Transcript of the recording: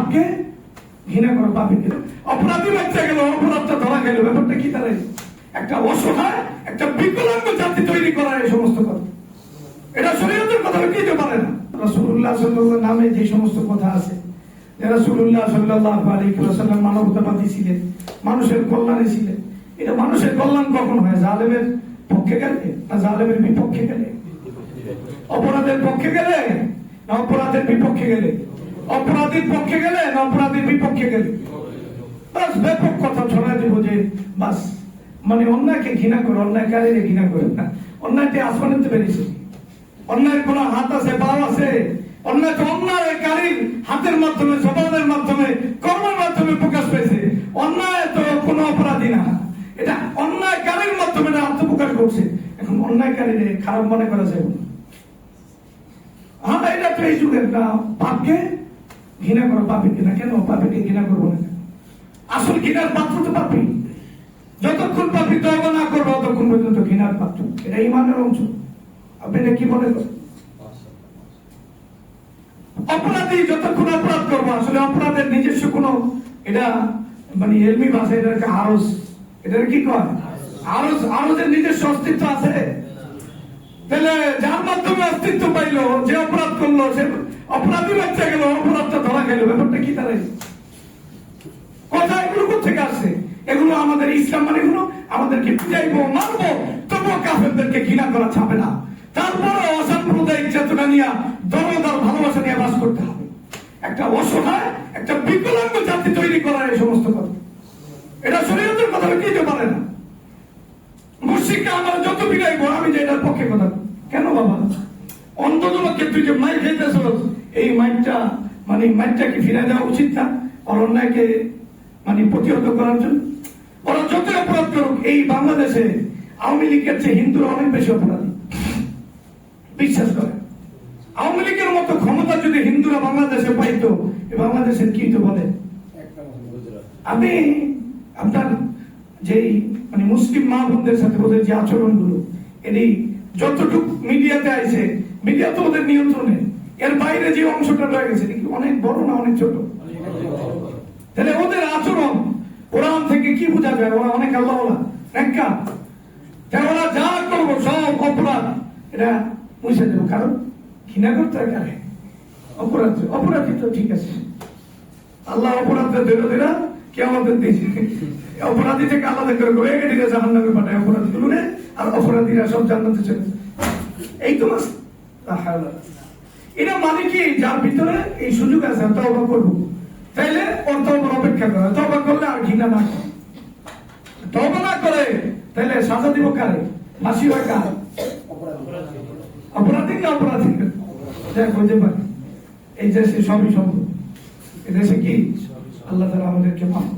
পাপকে ঘৃণা করো পাপকে অপরাধী বাচ্চা গেল, অপরাধটা ধরা গেল। ব্যাপারটা কি তাহলে? একটা অসহায়, একটা বিকলাঙ্গ জাতি তৈরি করা এই সমস্ত কথা। এটা শরীয়তের কথা দিতে পারে না। নামে যে সমস্ত কথা আছে মানবতাবাদী ছিলেন, মানুষের কল্যাণে ছিলেন। এটা মানুষের কল্যাণ কখন হয়? জালেমের পক্ষে গেলে না জালেমের বিপক্ষে গেলে? অপরাধের পক্ষে গেলে না অপরাধের বিপক্ষে গেলে? অপরাধীর পক্ষে গেলে না অপরাধীর বিপক্ষে গেলে? বাস ব্যাপক কথা ছড়াই দেবো যে, বাস মানে অন্যায়কে ঘৃণা করে অন্যায়কারীরে ঘৃণা করে না। অন্যায়টি আসমানেতে বেরিয়েছে অন্যায়ের কোনো হাত আছে, পাও আছে। অন্যায় তো অন্যায়কারীর হাতের মাধ্যমে, জবানের মাধ্যমে, কর্মের মাধ্যমে প্রকাশ পেয়েছে। অন্যায় তো কোনো অপরাধী না। এটা অন্যায়কারীর মাধ্যমে এটা আত্মপ্রকাশ করছে। এখন অন্যায়কারীরে খারাপ মনে করা যায় হ্যাঁ এটা তো এই যুগের না পাপকে ঘৃণা করো পাপিকে না কেন পাপিকে ঘৃণা করব না? আসল ঘৃণার পাত্র তো পাপি যতক্ষণ পাপি তবা না করব, ততক্ষণ পর্যন্ত ঘৃণার পাত্র। এটা ইমানের অংশ। আপনি এটা কি করেন অপরাধী যতক্ষণ অপরাধ করব, আসলে অপরাধের নিজস্ব কোনো এটা মানে এলমি ভাষা এটাকে আরস এটার কি কয়? আরস আরসের নিজস্ব অস্তিত্ব আছে। তাহলে যার মাধ্যমে অস্তিত্ব পাইলো, যে অপরাধ করল, সে অপরাধী বাচ্চা গেল, অপরাধটা ধরা গেল, ব্যাপারটা কি তাহলে? কথা এগুলো কোথেকে আসছে? এগুলো আমাদের ইসলাম মানে এগুলো আমাদেরকে বুঝাইবো মারবো, তবুও কাফেরদেরকে ঘৃণা করা যাবে না। তারপরে অসাম্প্রদায়িক চেতনা নিয়ে দরদার ভালোবাসা নিয়ে বাস করতে হবে। একটা অসহায়, একটা বিকলাঙ্গ জাতি তৈরি করা এই সমস্ত কথা। এটা শরীয়তের কথা দিতে পারে না। মুর্শিদকে আমার যত বিদায়বো আমি যে এটার পক্ষে কথা কেন বাবা? অন্ততপক্ষে তুই যে মাইক এই মাইকটা মানে মাইকটা কি ফিরে দেওয়া উচিত না? অন্যায়কে মানে প্রতিহত করার জন্য? ওরা যত অপরাধ করুক, এই বাংলাদেশে আওয়ামী লীগের চেয়ে হিন্দুরা অনেক বেশি অপরাধী। বিশ্বাস করে আওয়ামী লীগের মতো ক্ষমতা যদি হিন্দুরা বাংলাদেশে পাইতো বাংলাদেশের কি তো বলে আমি আপনার যেই মানে মুসলিম মা বোনদের সাথে ওদের যে আচরণগুলো এটি যতটুকু মিডিয়াতে আইছে মিডিয়া তো ওদের নিয়ন্ত্রণে। এর বাইরে যে অংশটা রয়ে গেছে কি অনেক বড় না অনেক ছোট? তাহলে ওদের আচরণ, কোরআন থেকে কি বোঝা যায়? ওরা অনেক আল্লাহ একটা তাই ওরা যা করব, সব অপরাধ। এটা মুছে দেবো। কারণ ঘৃণা করতে কারে? অপরাধ। অপরাধী তো ঠিক আছে। আল্লাহ অপরাধের বিরোধীরা কে আমাদের দিয়েছে? অপরাধী থেকে আলাদা করে রয়ে গেছে জাহান নামে পাঠায়। অপরাধী গুলো আর অপরাধীরা সব জান্নাতে চলে এই তো মাস। এটা মানে কি? যার ভিতরে এই সুযোগ আছে তবা করব। তাইলে ওর তবার অপেক্ষা করে। তবা করলে আর ঘৃণা না তবা না করে তাহলে সাজা দিব কারে? ফাঁসি হয় কার? অপরাধী না অপরাধী? দেখ হতে পারে। এই দেশে সবই সম্ভব। এদেশে কি? আল্লাহ তালা আমাদেরকে মাফ।